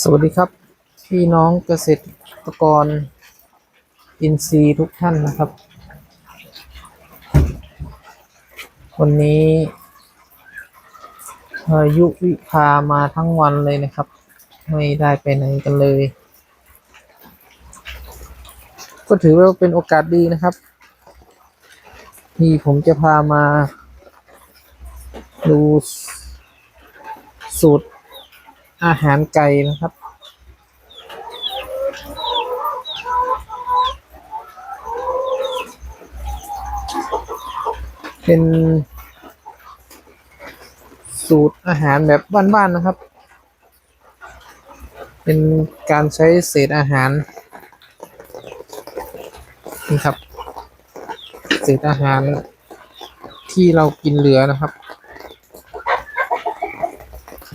สวัสดีครับ พี่น้องเกษตรกร อินทรีย์ทุกท่านนะครับ วันนี้พายุวิพามาทั้งวันเลยนะครับ ไม่ได้ไปไหนกันเลย ก็ถือว่าเป็นโอกาสดีนะครับ ที่ผมจะพามา ดู สูตรอาหารไก่นะครับ เป็นสูตรอาหารแบบบ้านๆนะครับ เป็นการใช้เศษอาหารนี่ครับ เศษอาหารที่เรากินเหลือนะครับ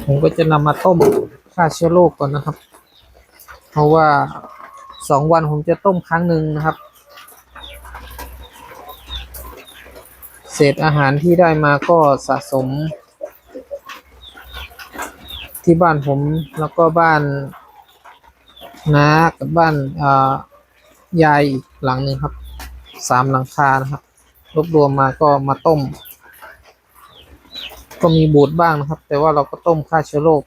ผมก็จะนำมาต้มฆ่าเชื้อโรคก่อนนะครับ เพราะว่าสองวันผมจะต้มครั้งหนึ่งนะครับ เศษอาหารที่ได้มาก็สะสม ที่บ้านผมแล้วก็บ้านน้ากับบ้านยายอีกหลังหนึ่งครับสามหลังคานะครับ รวบรวมมาก็มาต้ม ก็มีบูดบ้างนะครับ แต่ว่าเราก็ต้มฆ่าเชื้อโรค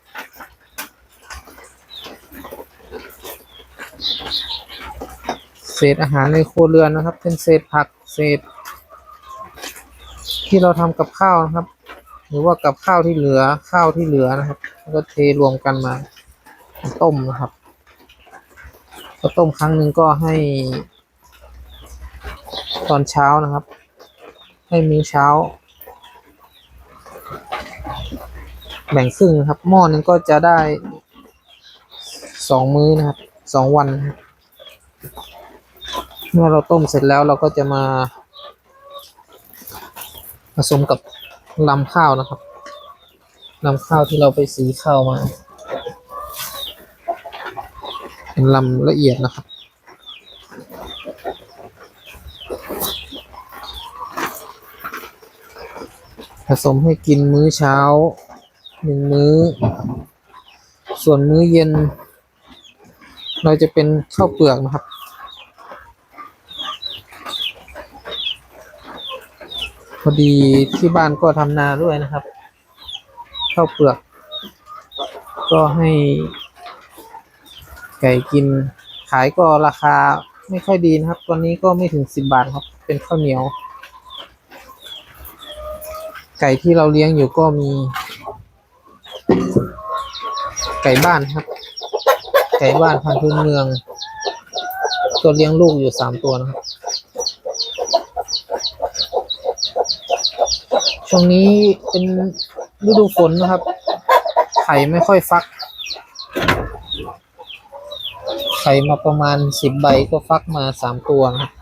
เศษอาหารในครัวเรือนนะครับ เป็นเศษผักเศษ ที่เราทำกับข้าวนะครับ หรือว่ากับข้าวที่เหลือข้าวที่เหลือนะครับก็เทรวมกันมา ต้มนะครับก็ต้มครั้งหนึ่งก็ให้ ตอนเช้านะครับ ให้มื้อเช้า แบ่งครึ่งครับ หม้อนึงก็จะได้สองมื้อนะครับสองวันเมื่อเราต้มเสร็จแล้วเราก็จะมา ผสมกับลำข้าวนะครับลำข้าวที่เราไปสีข้าวมาเป็นลำละเอียดนะครับผสมให้กินมื้อเช้า หนึ่งมื้อ ส่วนมื้อเย็น เราจะเป็นข้าวเปลือกนะครับ พอดีที่บ้านก็ทำนาด้วยนะครับ ข้าวเปลือก ก็ให้ไก่กินขายก็ราคาไม่ค่อยดีนะครับ ตอนนี้ก็ไม่ถึงสิบบาทครับ เป็นข้าวเหนียว ไก่ที่เราเลี้ยงอยู่ก็มี ไก่บ้านครับ ไก่บ้านพันธุ์พื้นเมือง ตัวเลี้ยงลูกอยู่สามตัวนะครับ ช่วงนี้เป็นฤดูฝนนะครับ ไข่ไม่ค่อยฟัก ไข่มาประมาณสิบใบก็ฟักมาสามตัวนะครับ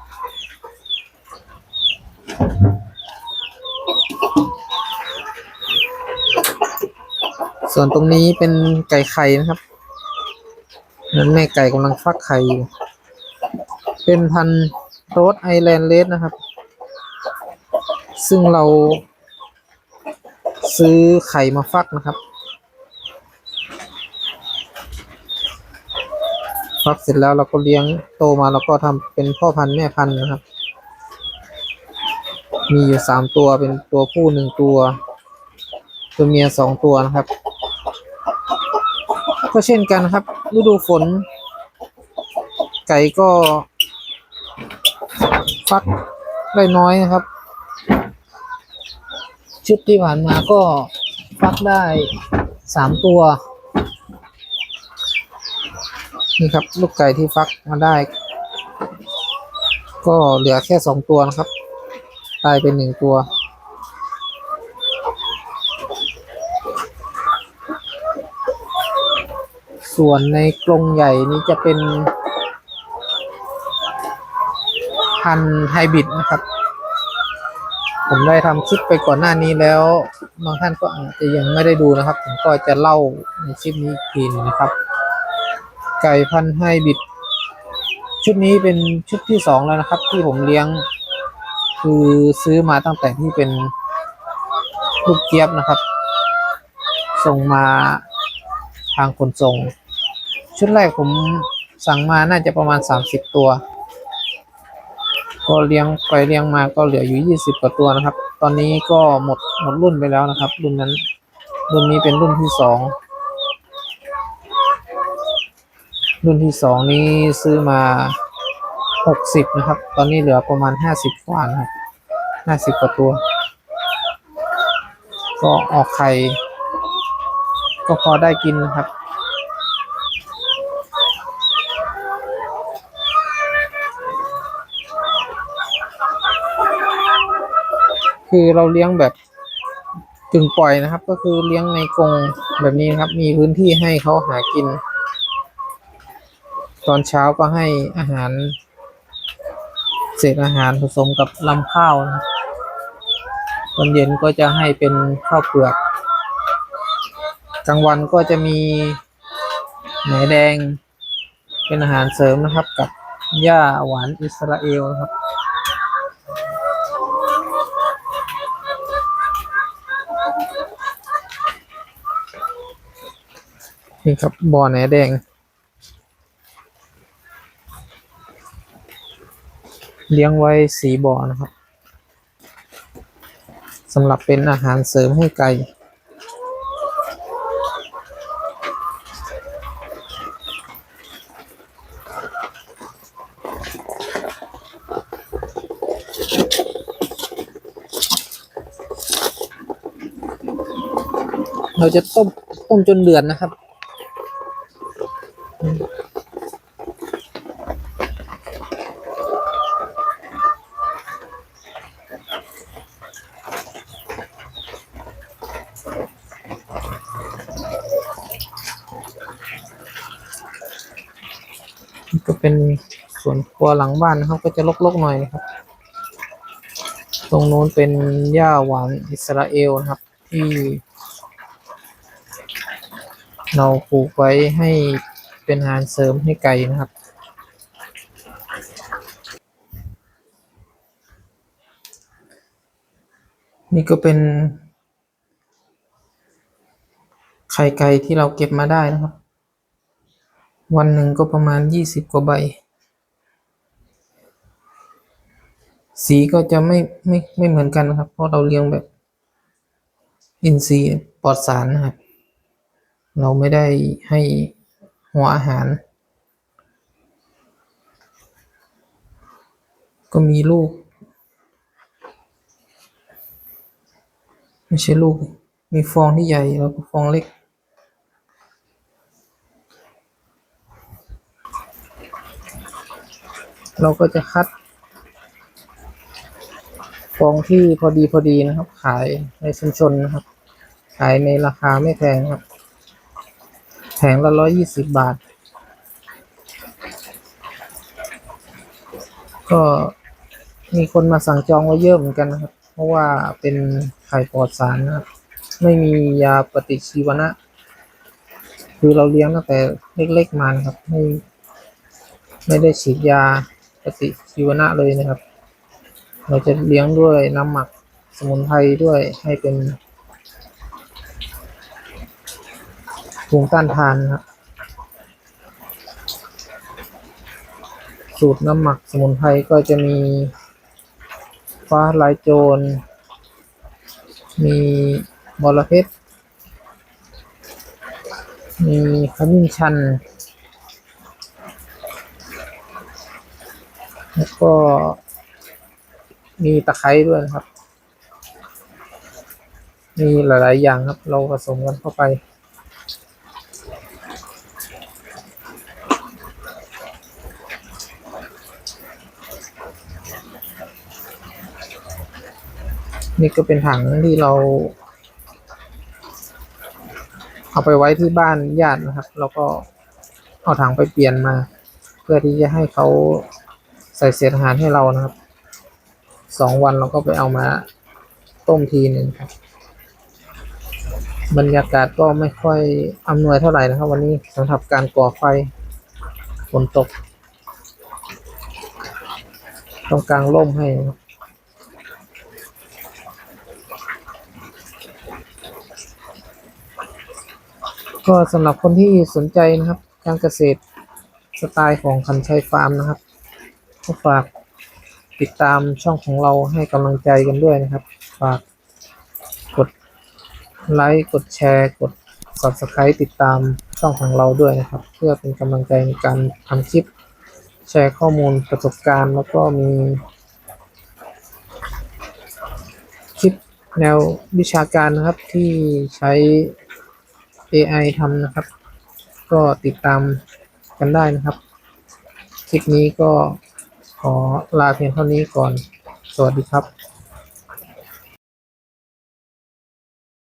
ส่วนตรงนี้เป็นไก่ไข่นะครับนั่นแม่ไก่กำลังฟักไข่อยู่ เป็นพันธุ์โรสไอแลนด์เลสนะครับ ซึ่งเราซื้อไข่มาฟักนะครับ ฟักเสร็จแล้วเราก็เลี้ยงโตมาแล้วก็ทำเป็นพ่อพันธุ์แม่พันธุ์นะครับ มีอยู่สามตัวเป็นตัวผู้หนึ่งตัว ตัวเมียสองตัวนะครับ ก็เช่นกันครับ ฤดูฝน ไก่ก็ ฟักได้น้อยนะครับ ชุดที่ผ่านมาก็ฟักได้สามตัว นี่ครับ ลูกไก่ที่ฟักมาได้ ก็เหลือแค่สองตัวนะครับ ตายไปหนึ่งตัว ส่วนในกรงใหญ่นี้จะเป็น พันธุ์ไฮบริดนะครับ ผมได้ทำคลิปไปก่อนหน้านี้แล้ว บางท่านก็อาจจะยังไม่ได้ดูนะครับ ผมก็จะเล่าในคลิปนี้กทีหนึงนะครับ ไก่พันธุ์ไฮบริดชุดนี้เป็นชุดที่สองแล้วนะครับ ที่ผมเลี้ยง คือซื้อมาตั้งแต่ที่เป็นลูกเจี๊ยบนะครับ ส่งมาทางขนส่ง ชุดแรกผมสั่งมาน่าจะประมาณสามสิบตัว ก็เลี้ยงไปเลี้ยงมาก็เหลืออยู่ยี่สิบกว่าตัวนะครับ ตอนนี้ก็หมดหมดรุ่นไปแล้วนะครับ รุ่นนั้น รุ่นนี้เป็นรุ่นที่สองรุ่นที่สองนี้ซื้อมาหกสิบนะครับ ตอนนี้เหลือประมาณห้าสิบกว่านะครับห้าสิบกว่าตัว ก็ออกไข่ก็พอได้กินนะครับ คือเราเลี้ยงแบบกึ่งปล่อยนะครับ ก็คือเลี้ยงในกรงแบบนี้นะครับ มีพื้นที่ให้เขาหากิน ตอนเช้าก็ให้อาหาร เศษอาหารผสมกับลำข้าวนะครับตอนเย็นก็จะให้เป็นข้าวเปลือก กลางวันก็จะมีแหนแดง เป็นอาหารเสริมนะครับ กับหญ้าหวานอิสราเอลนะครับ นี่ครับบ่อแหนแดง เลี้ยงไว้สีบ่อนะครับสำหรับเป็นอาหารเสริมให้ไก่เราจะต้มต้มจนเดือดนะครับ ก็เป็นส่วนครัวหลังบ้านนะครับ ก็จะรกๆหน่อยนะครับ ตรงโน้นเป็นหญ้าหวานอิสราเอลนะครับ ที่ เราปลูกไว้ให้เป็นอาหารเสริมให้ไก่นะครับนี่ก็เป็น ไข่ไก่ที่เราเก็บมาได้นะครับ วันหนึ่งก็ประมาณยี่สิบกว่าใบ สีก็จะไม่ไม่ไม่เหมือนกันนะครับ เพราะเราเลี้ยงแบบ อินทรีย์ปลอดสารนะครับ เราไม่ได้ให้หัวอาหาร ก็มีลูก ไม่ใช่ลูก มีฟองที่ใหญ่แล้วก็ฟองเล็ก เราก็จะคัดฟองที่พอดีพอดีนะครับ ขายในชุมชนนะครับ ขายในราคาไม่แพงครับแผงละร้อยยี่สิบบาท ก็มีคนมาสั่งจองไว้เยอะเหมือนกันนะครับ เพราะว่าเป็นไข่ปลอดสารนะครับ ไม่มียาปฏิชีวนะ คือเราเลี้ยงตั้งแต่เล็กๆมานะครับ ไม่ไม่ได้ฉีดยา ปฏิชีวนะเลยนะครับ เราจะเลี้ยงด้วยน้ำหมักสมุนไพรด้วยให้เป็นภูมิต้านทานนะครับสูตรน้ำหมักสมุนไพรก็จะมีฟ้าลายโจร มีบอระเพ็ดมีขมิ้นชัน แล้วก็มีตะไคร้ด้วยนะครับ มีหลาย ๆ อย่างครับ เราผสมกันเข้าไป นี่ก็เป็นถังที่เรา เอาไปไว้ที่บ้านญาตินะครับ แล้วก็เอาถังไปเปลี่ยนมา เพื่อที่จะให้เขา ใส่เศษอาหารให้เรานะครับสองวันเราก็ไปเอามาต้มทีหนึ่งครับ บรรยากาศก็ไม่ค่อยอำนวยเท่าไหร่นะครับ วันนี้สำหรับการก่อไฟฝนตกต้องกลางร่มให้นะครับก็สำหรับคนที่สนใจนะครับ การเกษตรสไตล์ของคันชัยฟาร์มนะครับ ก็ฝากติดตามช่องของเราให้กำลังใจกันด้วยนะครับ ฝากกดไลค์กดแชร์ กด subscribe ติดตามช่องของเราด้วยนะครับ เพื่อเป็นกำลังใจในการทำคลิป แชร์ข้อมูลประสบการณ์ แล้วก็มีคลิปแนววิชาการนะครับที่ใช้ AI ทำนะครับ ก็ติดตามกันได้นะครับ คลิปนี้ก็ ขอลาเพียงเท่านี้ก่อน สวัสดีครับ